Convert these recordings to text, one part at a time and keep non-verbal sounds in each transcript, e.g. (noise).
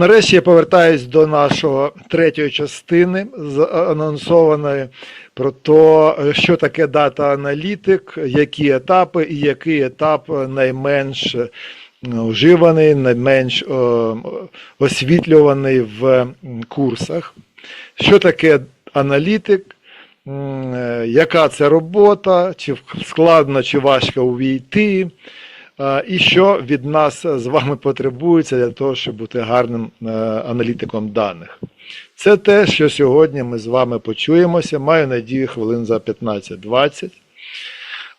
Нарешті я повертаюсь до нашого третьої частини з- анонсованої про те, що таке дата-аналітик, які етапи і який етап найменш е, вживаний, найменш е, освітлюваний в курсах. Що таке аналітик? Е, Яка це робота, чи складно, чи важко увійти, Е, і що від нас з вами потребується для того, щоб бути гарним е, аналітиком даних. Це те, що сьогодні ми з вами почуємося. Маю надію, хвилин за 15-20.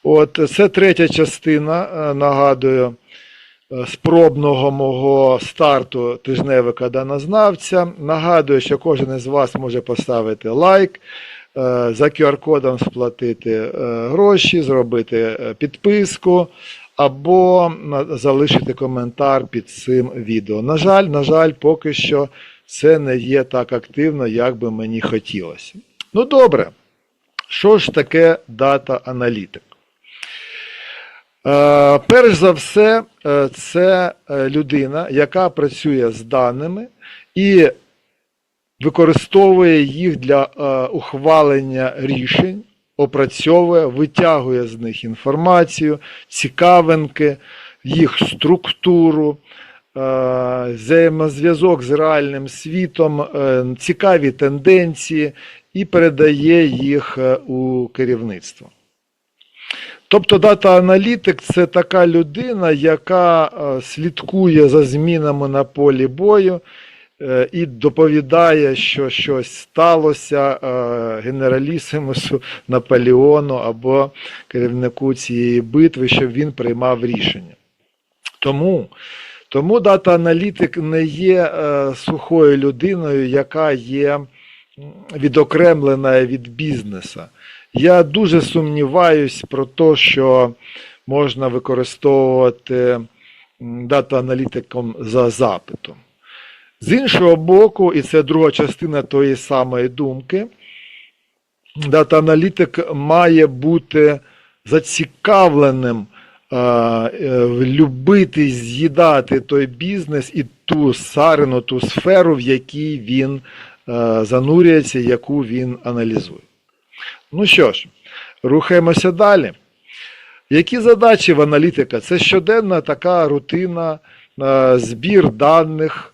От це третя частина, е, нагадую, е, спробного мого старту тижневика данознавця. Нагадую, що кожен із вас може поставити лайк, за QR-кодом сплатити гроші, зробити підписку або залишити коментар під цим відео. На жаль, на жаль, поки що це не є так активно, як би мені хотілося. Ну добре, що ж таке дата-аналітик? Е, Перш за все, е, це е, людина, яка працює з даними і використовує їх для ухвалення рішень, опрацьовує, витягує з них інформацію, цікавинки, їх структуру, е, взаємозв'язок з реальним світом, е, цікаві тенденції і передає їх е, у керівництво. Тобто дата-аналітик це така людина, яка слідкує за змінами на полі бою і доповідає, що щось сталося е, генералісимусу Наполеону або керівнику цієї битви, щоб він приймав рішення. Тому, тому дата-аналітик не є е, сухою людиною, яка є відокремлена від бізнеса. Я дуже сумніваюсь про те, що можна використовувати дата-аналітиком за запитом. З іншого боку, і це друга частина тої самої думки, дата-аналітик має бути зацікавленим, е, любити з'їдати той бізнес і ту сарину, ту сферу, в якій він е, занурюється, яку він аналізує. Ну що ж, рухаємося далі. Які задачі в аналітика? Це щоденна така рутина, е, збір даних,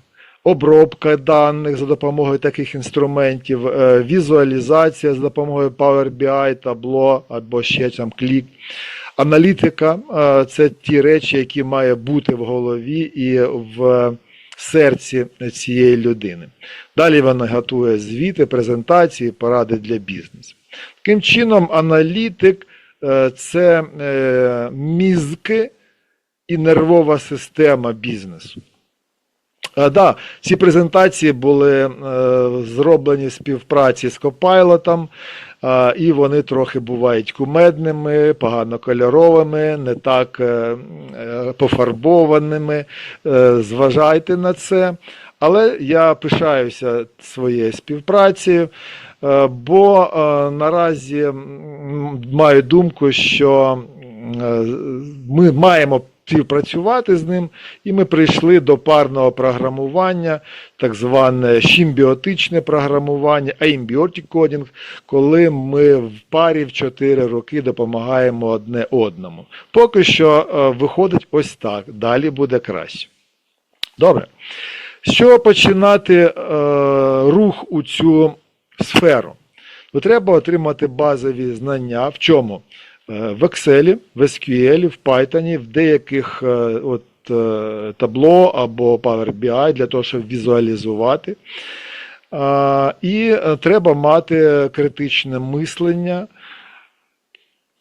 обробка даних за допомогою таких інструментів, е, візуалізація за допомогою Power BI, табло або ще там клік. Аналітика е, це ті речі, які має бути в голові і в серці цієї людини. Далі вона готує звіти, презентації, поради для бізнесу. Таким чином, аналітик е, це мізки і нервова система бізнесу. А, да, ці презентації були е, зроблені в співпраці з Copilot, е, і вони трохи бувають кумедними, погано кольоровими, не так е, е, пофарбованими. Е, зважайте на це. Але я пишаюся своєю співпрацею, е, бо е, наразі маю думку, що е, ми маємо співпрацювати з ним, і ми прийшли до парного програмування, так зване симбіотичне програмування, Symbiotic Coding, коли ми в парі в 4 роки допомагаємо одне одному. Поки що е, виходить ось так, далі буде краще. Добре. З чого починати е, рух у цю сферу? Треба отримати базові знання в чому? Е, В Excel, в SQL, в Python, в деяких е, от, е, табло або Power BI для того, щоб візуалізувати. І е, треба мати критичне мислення.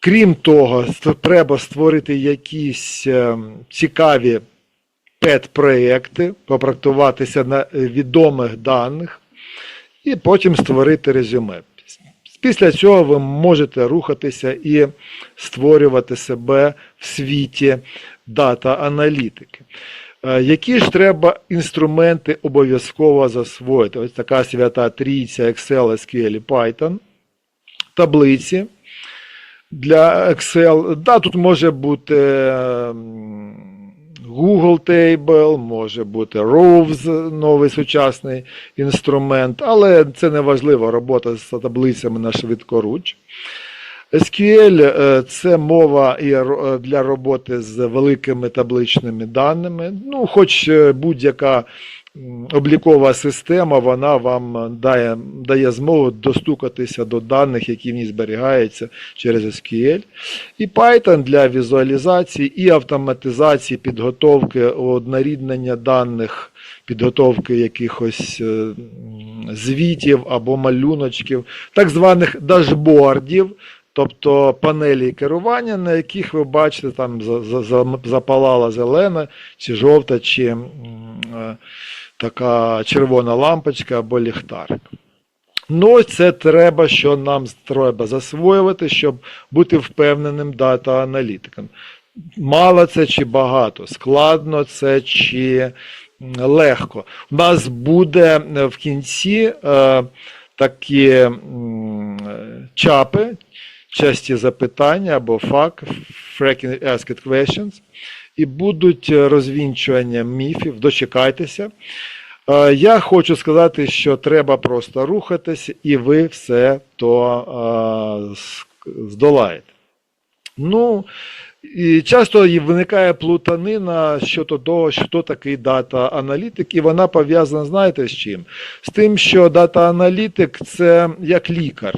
Крім того, треба створити якісь е, цікаві пет-проекти, попрактуватися на е, відомих даних, і потім створити резюме. Після цього ви можете рухатися і створювати себе в світі дата-аналітики. Е, Які ж треба інструменти обов'язково засвоїти? Ось така свята трійця Excel, SQL і Python, таблиці для Excel. Да, тут може бути ем, Google Table, може бути Rows, новий сучасний інструмент, але це не важливо, робота з таблицями на швидкоруч. SQL е, це мова для роботи з великими табличними даними. Ну, хоч е, будь-яка облікова система, вона вам дає, дає змогу достукатися до даних, які в ній зберігаються через SQL. І Python для візуалізації і автоматизації підготовки одноріднення даних, підготовки якихось е, звітів або малюночків, так званих дашбордів. Тобто панелі керування, на яких ви бачите, там за- за- за- запалала зелена, чи жовта, чи е, така червона лампочка або ліхтарик. Ну, це треба, що нам треба засвоювати, щоб бути впевненим дата-аналітиком. Мало це чи багато, складно це чи легко. У нас буде е, в кінці е, такі е, чапи, часті запитання або Frequently Asked Questions, і будуть е, розвінчування міфів, дочекайтеся. Е, Я хочу сказати, що треба просто рухатись, і ви все то е, здолаєте. Ну, і часто виникає плутанина щодо того, що такий дата-аналітик, і вона пов'язана, знаєте, з чим? З тим, що дата-аналітик це як лікар.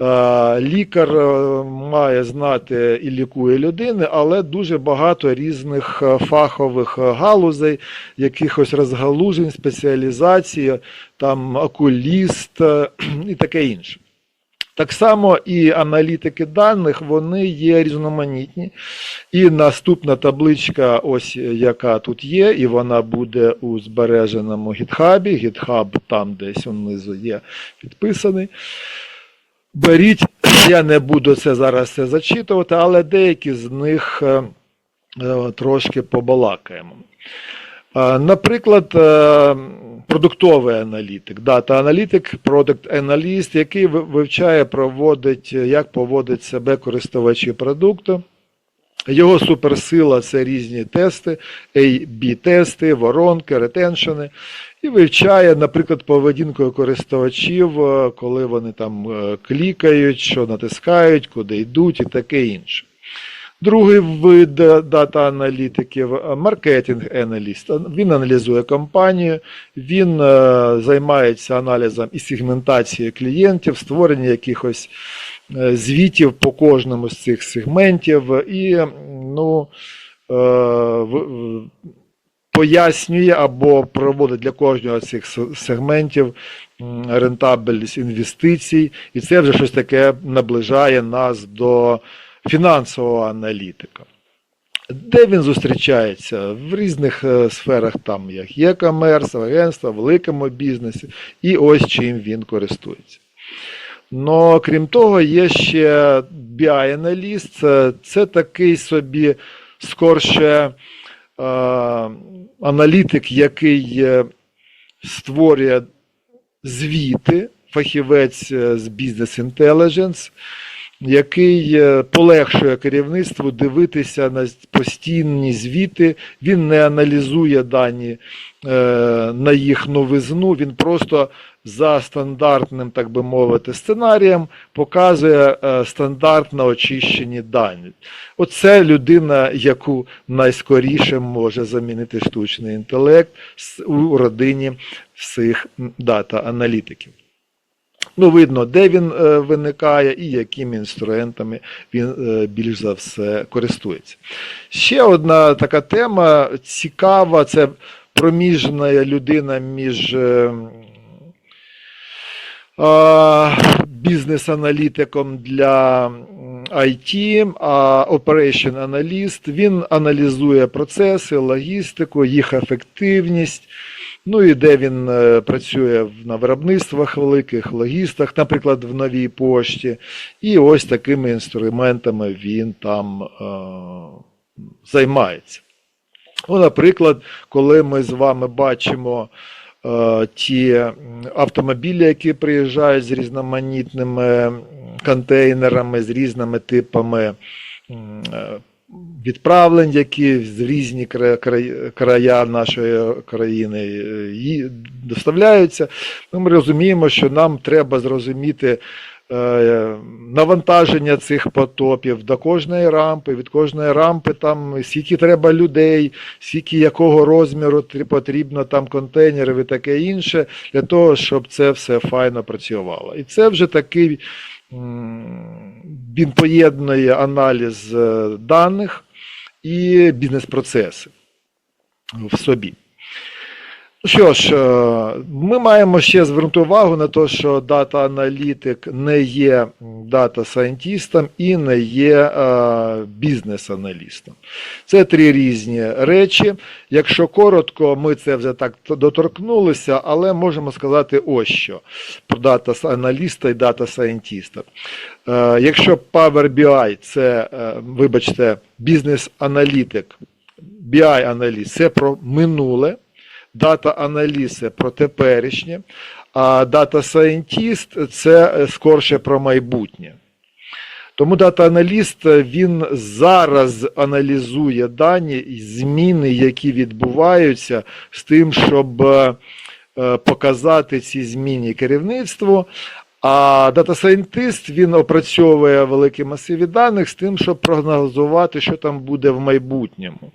Е, Лікар е, має знати і лікує людини, але дуже багато різних е, фахових галузей, якихось розгалужень, спеціалізації, там окуліст (clears throat) і таке інше. Так само і аналітики даних, вони є різноманітні. І наступна табличка, ось яка тут є, і вона буде у збереженому гітхабі. Гітхаб там десь внизу є підписаний. Беріть, я не буду це зараз це зачитувати, але деякі з них е, е, трошки побалакаємо. Е, Наприклад, продуктовий аналітик, дата-аналітик, продукт аналіст, який вивчає, проводить, як поводять себе користувачі продукту. Його суперсила це різні тести, A-B-тести, воронки, ретеншени. І вивчає, наприклад, поведінку користувачів, е, коли вони там е, клікають, що натискають, куди йдуть і таке інше. Другий вид е, дата-аналітиків е, маркетинг-аналіст. Він аналізує компанію, він займається аналізом і сегментацією клієнтів, створення якихось звітів по кожному з цих сегментів і ну, е, пояснює або проводить для кожного з цих сегментів рентабельність інвестицій, і це вже щось таке наближає нас до фінансового аналітика. Де він зустрічається? В різних е, сферах, там як є-комерс, агентства, великому бізнесі, і ось чим він користується. Но крім того, є ще BI-аналіст, це, це такий собі скорше е, аналітик, який е, створює звіти, фахівець е, з бізнес інтелідженс, який е, полегшує керівництву дивитися на постійні звіти. Він не аналізує дані е, на їх новизну, він просто за стандартним, так би мовити, сценарієм показує е, стандартно очищені дані. Оце людина, яку найскоріше може замінити штучний інтелект у родині всіх дата-аналітиків. Ну, видно, де він е, виникає і якими інструментами він е, більш за все користується. Ще одна така тема цікава, це проміжна людина між бізнес-аналітиком для IT, а Operation аналіст. Він аналізує процеси, логістику, їх ефективність. Ну і де він е, працює на виробництвах великих, логістах, наприклад, в новій пошті. І ось такими інструментами він там е, займається. Ну, наприклад, коли ми з вами бачимо ті автомобілі, які приїжджають з різноманітними контейнерами, з різними типами е, відправлень, які з різні кра- кра- края нашої країни е, доставляються. Ну, Ми розуміємо, що нам треба зрозуміти е, навантаження цих потопів до кожної рампи, від кожної рампи там скільки треба людей, скільки якого розміру потрібно там контейнерів і таке інше, для того, щоб це все файно працювало. І це вже такий він поєднує аналіз е, даних і бізнес-процеси в собі. Що ж, е, ми маємо ще звернути увагу на те, що дата-аналітик не є дата-сайентістом і не є е, бізнес-аналістом. Це три різні речі. Якщо коротко, ми це вже так доторкнулися, але можемо сказати ось що про дата-аналіста і дата-сайентіста. Е, Якщо Power BI це, вибачте, бізнес-аналітик, BI-аналіст це про минуле, дата-аналіз це про теперішнє, а дата-сайентіст це е, скорше про майбутнє. Тому дата-аналіст е, він зараз аналізує дані і зміни, які відбуваються з тим, щоб е, показати ці зміни керівництву. А дата-сайентист він опрацьовує великі масиви даних з тим, щоб прогнозувати, що там буде в майбутньому.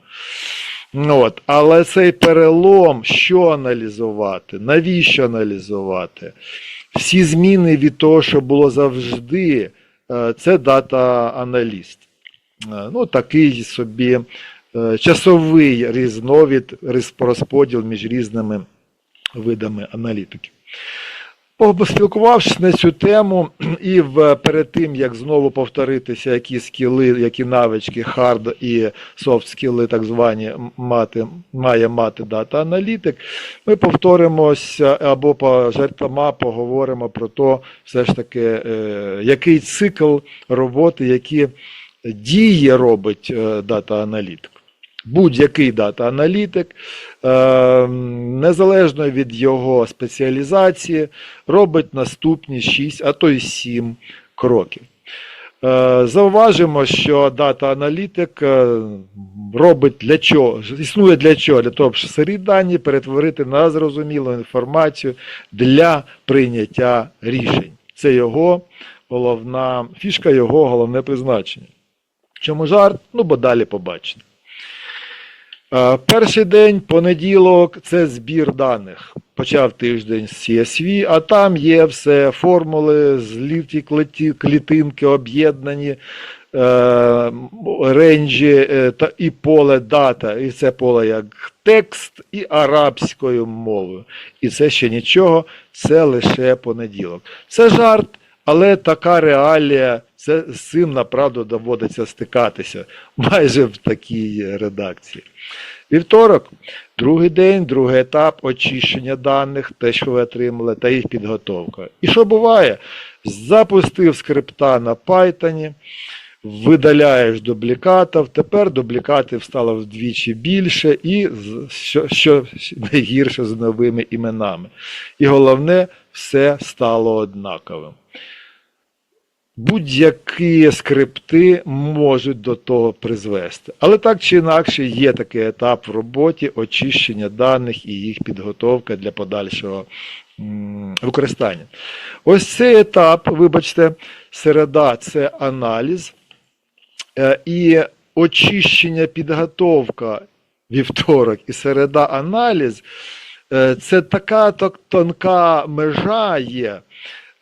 Ну, От. Але цей перелом, що аналізувати, навіщо аналізувати? Всі зміни від того, що було завжди, е, це дата-аналіст. Е, Ну, такий собі е, часовий різновид, різ- розподіл між різними видами аналітики. Поспілкувавшись на цю тему, (clears throat) і в, перед тим, як знову повторитися, які скіли, які навички, хард і софт скіли, так звані, мати, має мати дата-аналітик, ми повторимося або по жартома поговоримо про те, все ж таки, е, який цикл роботи, які дії робить е, дата-аналітик. Будь-який дата-аналітик, е, незалежно від його спеціалізації, робить наступні 6, а то й 7 кроків. Е, Зауважимо, що дата-аналітик е, робить для чого? Існує для чого? Для того, щоб сирі дані перетворити на зрозумілу інформацію для прийняття рішень. Це його головна фішка, його головне призначення. Чому жарт? Ну, бо далі побачите. Е, Перший день, понеділок, це збір даних. Почав тиждень з CSV, а там є все формули, зліті клітинки об'єднані, е, ренджі е, та і поле дата. І це поле як текст і арабською мовою. І це ще нічого, це лише понеділок. Це жарт, але така реалія, це з цим направду доводиться стикатися (laughs) майже в такій редакції. Вівторок, другий день, другий етап очищення даних, те, що ви отримали, та їх підготовка. І що буває? Запустив скрипта на Python, видаляєш дублікатів, тепер дублікатів стало вдвічі більше, і що, що найгірше з новими іменами. І головне, все стало однаковим. Будь-які скрипти можуть до того призвести. Але так чи інакше є такий етап в роботі очищення даних і їх підготовка для подальшого використання. Ось цей етап, вибачте, середа це аналіз е, і очищення, підготовка вівторок і середа аналіз. е, Це така тонка межа є,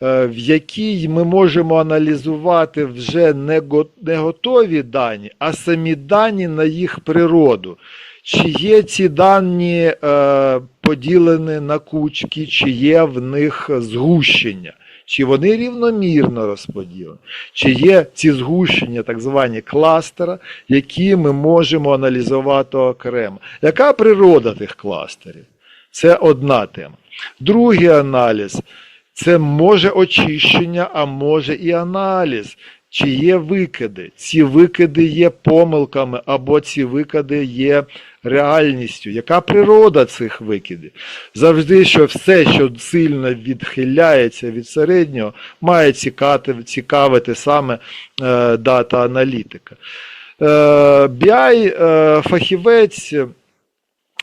в якій ми можемо аналізувати вже не готові дані, а самі дані на їх природу. Чи є ці дані е, поділені на кучки, чи є в них згущення, чи вони рівномірно розподілені, чи є ці згущення, так звані кластера, які ми можемо аналізувати окремо. Яка природа тих кластерів? Це одна тема. Другий аналіз це може очищення, а може і аналіз. Чи є викиди? Ці викиди є помилками, або ці викиди є реальністю. Яка природа цих викидів? Завжди, що все, що сильно відхиляється від середнього, має цікавити, цікавити саме е, дата-аналітика. Е, BI е, фахівець,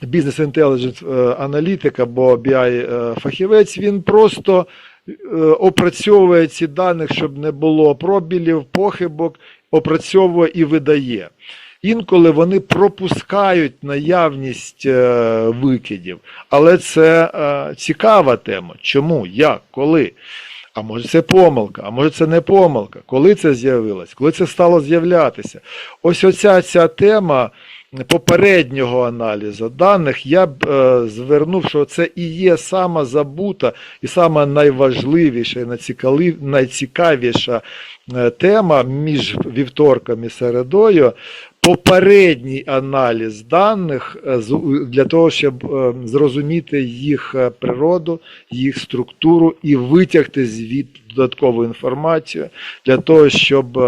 бізнес інтелідженс аналітик або BI фахівець, він просто е, опрацьовує ці дані, щоб не було пробілів, похибок, опрацьовує і видає. Інколи вони пропускають наявність е, викидів, але це е, цікава тема. Чому? Як? Коли? А може це помилка, а може це не помилка. Коли це з'явилось, коли це стало з'являтися? Ось оця ця тема попереднього аналізу даних, я б е, звернув, що це і є сама забута, і сама найважливіша, і найцікаві- найцікавіша е, тема між вівторком і середою. Попередній аналіз даних е, для того, щоб е, зрозуміти їх природу, їх структуру і витягти звідти додаткову інформацію для того, щоб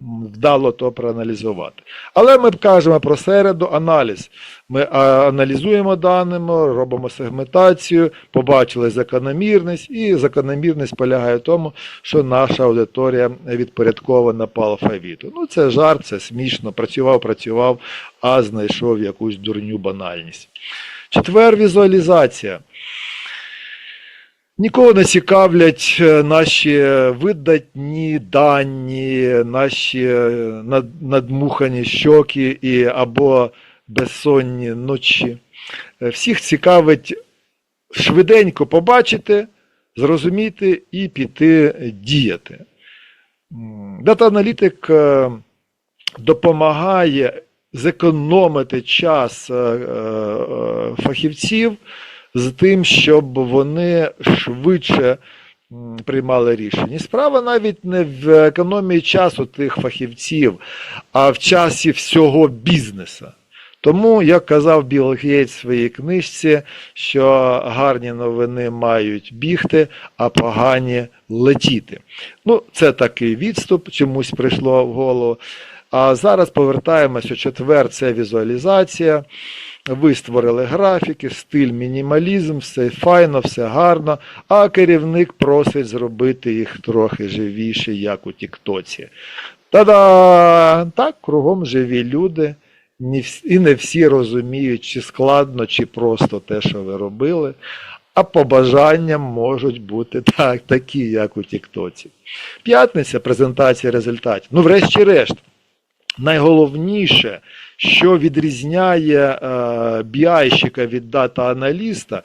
вдало то проаналізувати. Але ми кажемо про середу аналіз. Ми аналізуємо даними, робимо сегментацію, побачили закономірність, і закономірність полягає в тому, що наша аудиторія відпорядкована по алфавіту. Ну, це жарт, це смішно. Працював, працював, а знайшов якусь дурню банальність. Четвер візуалізація. Нікого не цікавлять е, наші видатні дані, наші е, надмухані щоки і, або безсонні ночі. Е, Всіх цікавить швиденько побачити, зрозуміти і піти діяти. Дата-аналітик допомагає зекономити час фахівців з тим, щоб вони швидше приймали рішення. І Справа навіть не в економії часу тих фахівців, а в часі всього бізнесу. Тому, як казав Білл Гейтс в своїй книжці, що гарні новини мають бігти, а погані летіти. Ну, це такий відступ, чомусь прийшло в голову. А зараз повертаємося. Четвер це візуалізація. Ви створили графіки, стиль мінімалізм, все файно, все гарно, а керівник просить зробити їх трохи живіше, як у Тіктоці. Та-да! Так, кругом живі люди. І не всі розуміють, чи складно, чи просто те, що ви робили. А побажання можуть бути так, такі, як у Тіктоці. П'ятниця презентація результатів. Ну, врешті-решт, найголовніше, що відрізняє е, біайщика від дата-аналіста,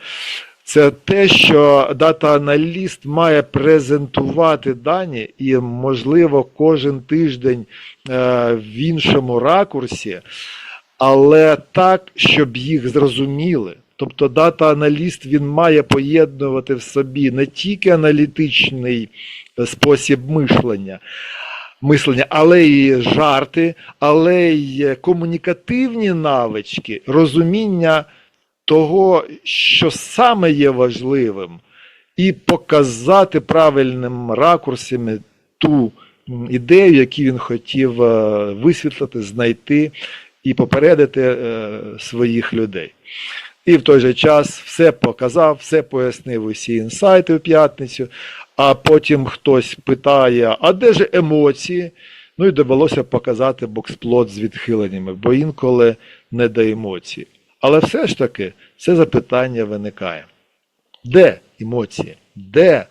це те, що дата-аналіст має презентувати дані і, можливо, кожен тиждень е, в іншому ракурсі, але так, щоб їх зрозуміли. Тобто дата-аналіст він має поєднувати в собі не тільки аналітичний е, спосіб мишлення, мислення, але й жарти, але й комунікативні навички, розуміння того, що саме є важливим, і показати правильним ракурсами ту ідею, яку він хотів е, висвітлити, знайти і попередити е, своїх людей. І в той же час все показав, все пояснив усі інсайти в п'ятницю, а потім хтось питає, а де ж емоції? Ну і довелося показати боксплот з відхиленнями, бо інколи не до емоцій. Але все ж таки це запитання виникає. Де емоції? Де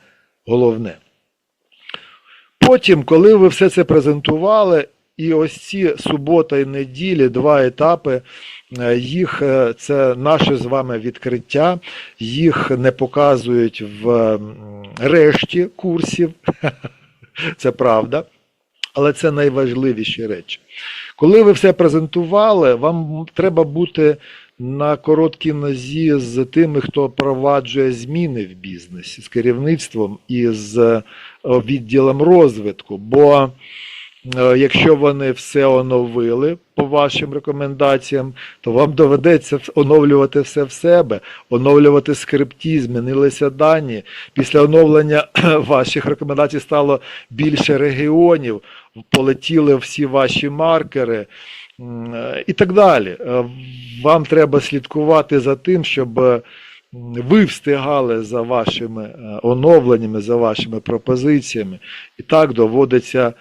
головне? Потім, коли ви все це презентували, і ось ці субота і неділі, два етапи, їх е, це наше з вами відкриття, їх не показують в решті курсів. (laughs) Це правда. Але це найважливіші речі. Коли ви все презентували, вам треба бути на короткій нозі з тими, хто впроваджує зміни в бізнесі, з керівництвом і з е, відділом розвитку. Бо е, якщо вони все оновили по вашим рекомендаціям, то вам доведеться оновлювати все в себе, оновлювати скрипті, змінилися дані. Після оновлення (clears throat) ваших рекомендацій стало більше регіонів, полетіли всі ваші маркери. е, І так далі. Е, Вам треба слідкувати за тим, щоб е, ви встигали за вашими е, оновленнями, за вашими пропозиціями. І так доводиться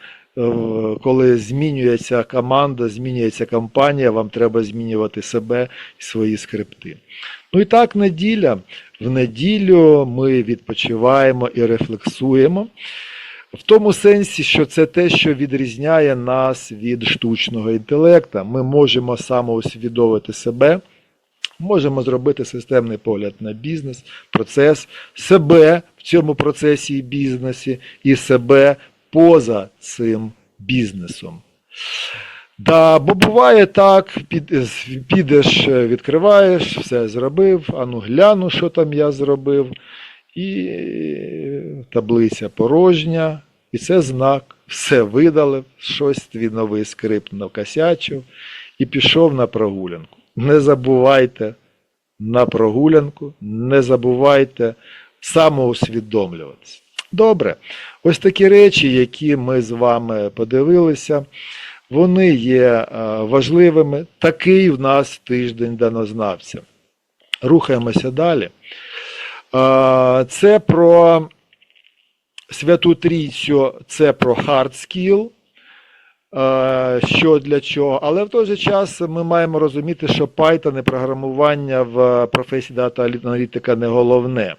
коли змінюється команда, змінюється компанія, вам треба змінювати себе і свої скрипти. Ну і так, неділя. В неділю ми відпочиваємо і рефлексуємо. В тому сенсі, що це те, що відрізняє нас від штучного інтелекту. Ми можемо самоусвідомити себе, можемо зробити системний погляд на бізнес, процес, себе в цьому процесі і бізнесі, і себе поза цим бізнесом. Да, бо буває так, під, підеш, відкриваєш, все зробив, а ну гляну, що там я зробив, і таблиця порожня, і це знак, все видалив, щось твій новий скрипт накосячив і пішов на прогулянку. Не забувайте на прогулянку, не забувайте самоусвідомлюватися. Добре, ось такі речі, які ми з вами подивилися, вони є е, важливими. Такий в нас тиждень данознавця. Рухаємося далі. Е, Це про Святу Трійцю, це про hard skill, е, що для чого. Але в той же час ми маємо розуміти, що Python і програмування в професії дата аналітика не головне.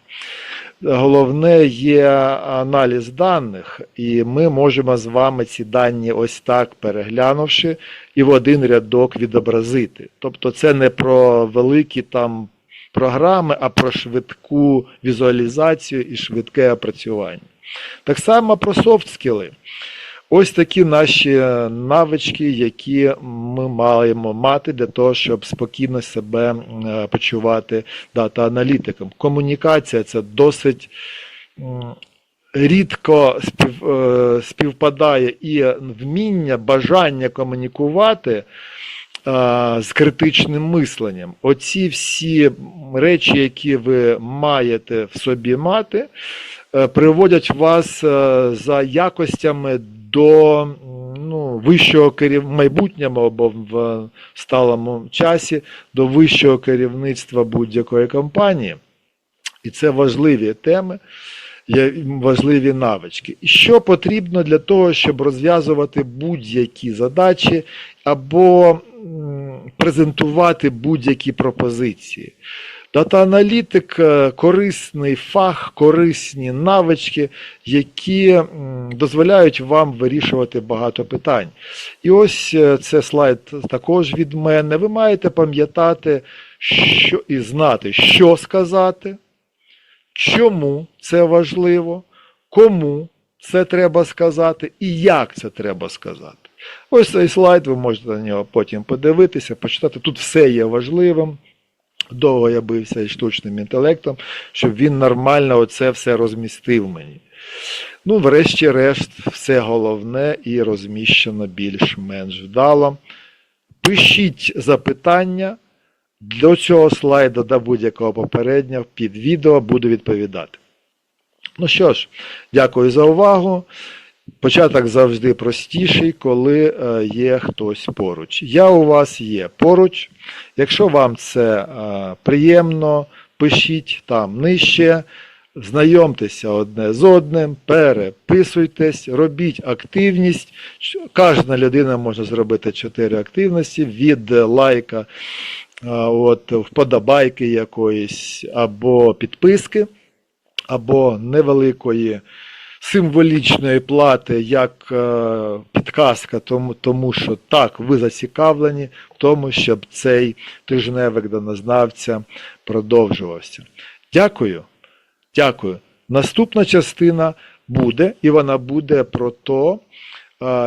Головне є аналіз даних, і ми можемо з вами ці дані ось так переглянувши і в один рядок відобразити. Тобто це не про великі там програми, а про швидку візуалізацію і швидке опрацювання. Так само про софт-скіли. Ось такі наші навички, які ми маємо мати для того, щоб спокійно себе е, почувати дата-аналітиком. Комунікація це досить рідко е, співпадає і вміння, бажання комунікувати е, з критичним мисленням. Оці всі речі, які ви маєте в собі мати, приводять вас за якостями до ну, вищого керів... майбутнього або в сталому часі до вищого керівництва будь-якої компанії. І це важливі теми, важливі навички. Що потрібно для того, щоб розв'язувати будь-які задачі або презентувати будь-які пропозиції. Дата-аналітик корисний фах, корисні навички, які дозволяють вам вирішувати багато питань. І ось це слайд також від мене. Ви маєте пам'ятати що, і знати, що сказати, чому це важливо, кому це треба сказати і як це треба сказати. Ось цей слайд, ви можете на нього потім подивитися, почитати. Тут все є важливим. Довго я бився із штучним інтелектом, щоб він нормально оце все розмістив мені. Ну, врешті-решт, все головне і розміщено більш-менш вдало. Пишіть запитання до цього слайду, до будь-якого попереднього, під відео буду відповідати. Ну що ж, дякую за увагу. Початок завжди простіший, коли е, є хтось поруч. Я у вас є поруч. Якщо вам це е, приємно, пишіть там нижче, знайомтеся одне з одним, переписуйтесь, робіть активність. Кожна людина може зробити 4 активності від лайка, е, от, вподобайки якоїсь, або підписки, або невеликої символічної плати як е, підказка, тому, тому що так, ви зацікавлені в тому, щоб цей тижневик донознавця продовжувався. Дякую. Дякую. Наступна частина буде, і вона буде про те,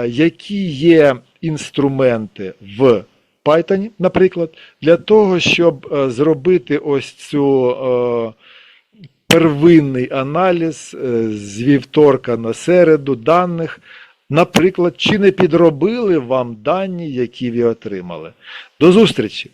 які є інструменти в Python, наприклад, для того, щоб е, зробити ось цю. Первинний аналіз е, з вівторка на середу даних. Наприклад, чи не підробили вам дані, які ви отримали. До зустрічі!